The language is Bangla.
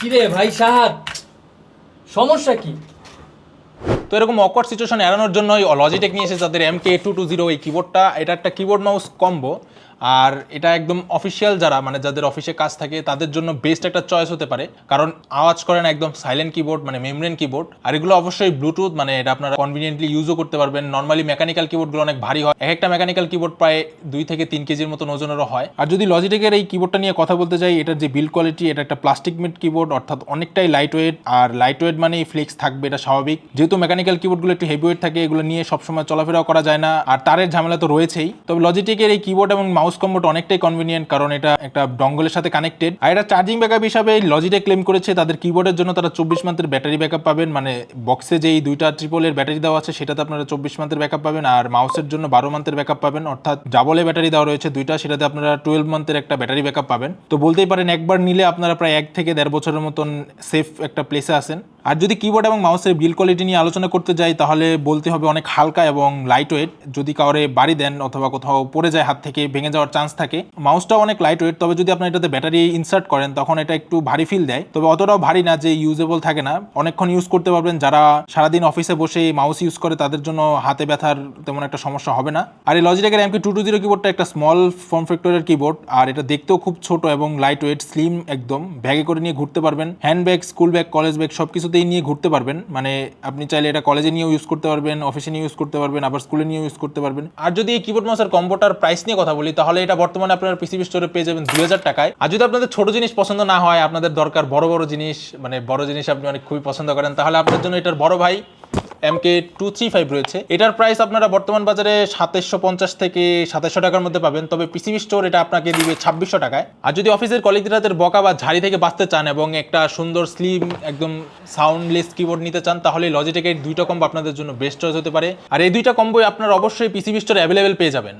কিরে ভাই সাহাদ সমস্যা কি? তো এরকম অকওয়ার্ড সিচুয়েশন এড়ানোর জন্য লজিটেক নিয়ে এসেছে তাদের M K two two zero এই কিবোর্ডটা এটা একটা কিবোর্ড মাউস কম্বো আর এটা একদম অফিসিয়াল যারা মানে যাদের অফিসে কাজ থাকে, তাদের জন্য বেস্ট একটা চয়েস হতে পারে। কারণ আওয়াজ করে না একদম সাইলেন্ট কিবোর্ড মানে মেমব্রেন কিবোর্ড আর এগুলো অবশ্যই ব্লুটুথ মানে এটা আপনারা কনভিনিয়েন্টলি ইউজও করতে পারবেন। নর্মালি মেকানিক্যাল কিবোর্ডগুলো অনেক ভারী হয়। এক একটা মেকানিক্যাল কিবোর্ড প্রায় দুই থেকে তিন কেজির মতো ওজনেরও হয়। আর যদি লজিটেকের এই কিবোর্ডটা নিয়ে কথা বলতে যাই, এটার যে বিল কোয়ালিটি এটা একটা প্লাস্টিক মেড কিবোর্ড অর্থাৎ অনেকটাই লাইট ওয়েট আর লাইট ওয়েট মানে ফ্লেক্স থাকবে, এটা স্বাভাবিক। যেহেতু মেকানিক্যাল কিবোর্ডগুলো একটু হেভি ওয়েট থাকে, এগুলো নিয়ে সবসময় চলাফেরাও করা যায় না। আর তারের ঝামেলা তো রয়েছেই। তবে লজিটেকের এই কিবোর্ড এবং মাউস কম্বোটা অনেকটাই কনভিনিয়েন্ট কারণ এটা একটা ডঙ্গলের সাথে কানেক্টেড আর এটা চার্জিং ব্যাকআপ হিসাবে লজিটেক ক্লেম করেছে, তাদের কিবোর্ডের জন্য তারা চব্বিশ মান্থের ব্যাটারি ব্যাকআপ পাবেন। মানে বক্সে যেই দুইটা ট্রিপলের ব্যাটারি দেওয়া আছে, সেটাতে আপনারা চব্বিশ মান্থের ব্যাকআপ পাবেন আর মাউসের জন্য বারো মান্থের ব্যাকআপ পাবেন। অর্থাৎ ডাবলে ব্যাটারি দেওয়া রয়েছে দুইটা, সেটাতে আপনারা টুয়েলভ মান্থের একটা ব্যাটারি ব্যাকআপ পাবেন। তো বলতেই পারেন, একবার নিলে আপনারা প্রায় এক থেকে দেড় বছরের মতন সেফ একটা প্লেসে আসেন আর যদি কিবোর্ড এবং মাউসের বিল কোয়ালিটি নিয়ে আলোচনা করতে যাই, তাহলে বলতে হবে অনেক হালকা এবং লাইট ওয়েট যদি কাউরে বাড়ি দেন অথবা কোথাও পড়ে যায়, হাত থেকে ভেঙে যাওয়ার চান্স থাকে। মাউসটাও অনেক লাইট ওয়েট তবে যদি আপনি এটাতে ব্যাটারি ইনসার্ট করেন, তখন এটা একটু ভারী ফিল দেয়। তবে অতটাও ভারী না যে ইউজেবল থাকে না। অনেকক্ষণ ইউজ করতে পারবেন। যারা সারাদিন অফিসে বসে মাউস ইউজ করে, তাদের জন্য হাতে ব্যথার তেমন একটা সমস্যা হবে না। আর এই লজিটেকের এমপি টু টু জিরো কিবোর্ডটা একটা স্মল ফর্ম ফ্যাক্টরের কিবোর্ড আর এটা দেখতেও খুব ছোট এবং লাইট ওয়েট স্লিম একদম। ব্যাগে করে নিয়ে ঘুরতে পারবেন। Handbag school bag college bag সব কিছুতেই নিয়ে ঘুরতে পারবেন। মানে আপনি চাইলে এটা কলেজে নিয়েও ইউজ করতে পারবেন অফিসে নিয়ে ইউজ করতে পারবেন, আবার স্কুলে নিয়েও ইউজ করতে পারবেন। আর যদি এই কিবোর্ড মাউসের কম্পোটার প্রাইস নিয়ে কথা বলি, তাহলে এটা বর্তমানে আপনার পিসিবি স্টোরে পেয়ে যাবেন দুই হাজার টাকায়। আর যদি আপনাদের ছোট জিনিস পছন্দ না হয়, আপনাদের দরকার বড় বড় জিনিস মানে বড় জিনিস আপনি অনেক খুবই পছন্দ করেন, তাহলে আপনার জন্য এটার বড় ভাই M K two three five রয়েছে। এটার প্রাইস আপনারা বর্তমান বাজারে সাতাশশো পঞ্চাশ থেকে সাতাশশো টাকার মধ্যে পাবেন। তবে পিসিবি স্টোর এটা আপনাকে দিবে ছাব্বিশশো টাকায়। আর যদি অফিসের কলিগদের বকা বা ঝাড়ি থেকে বাঁচতে চান এবং একটা সুন্দর স্লিম একদম সাউন্ডলেস কিবোর্ড নিতে চান, তাহলে লজিটেকের দুইটা কম্বো আপনাদের জন্য বেস্ট চয়েস হতে পারে। আর এই দুইটা কম্বোই আপনারা অবশ্যই পিসিবি স্টোর অ্যাভেলেবেল পেয়ে যাবেন।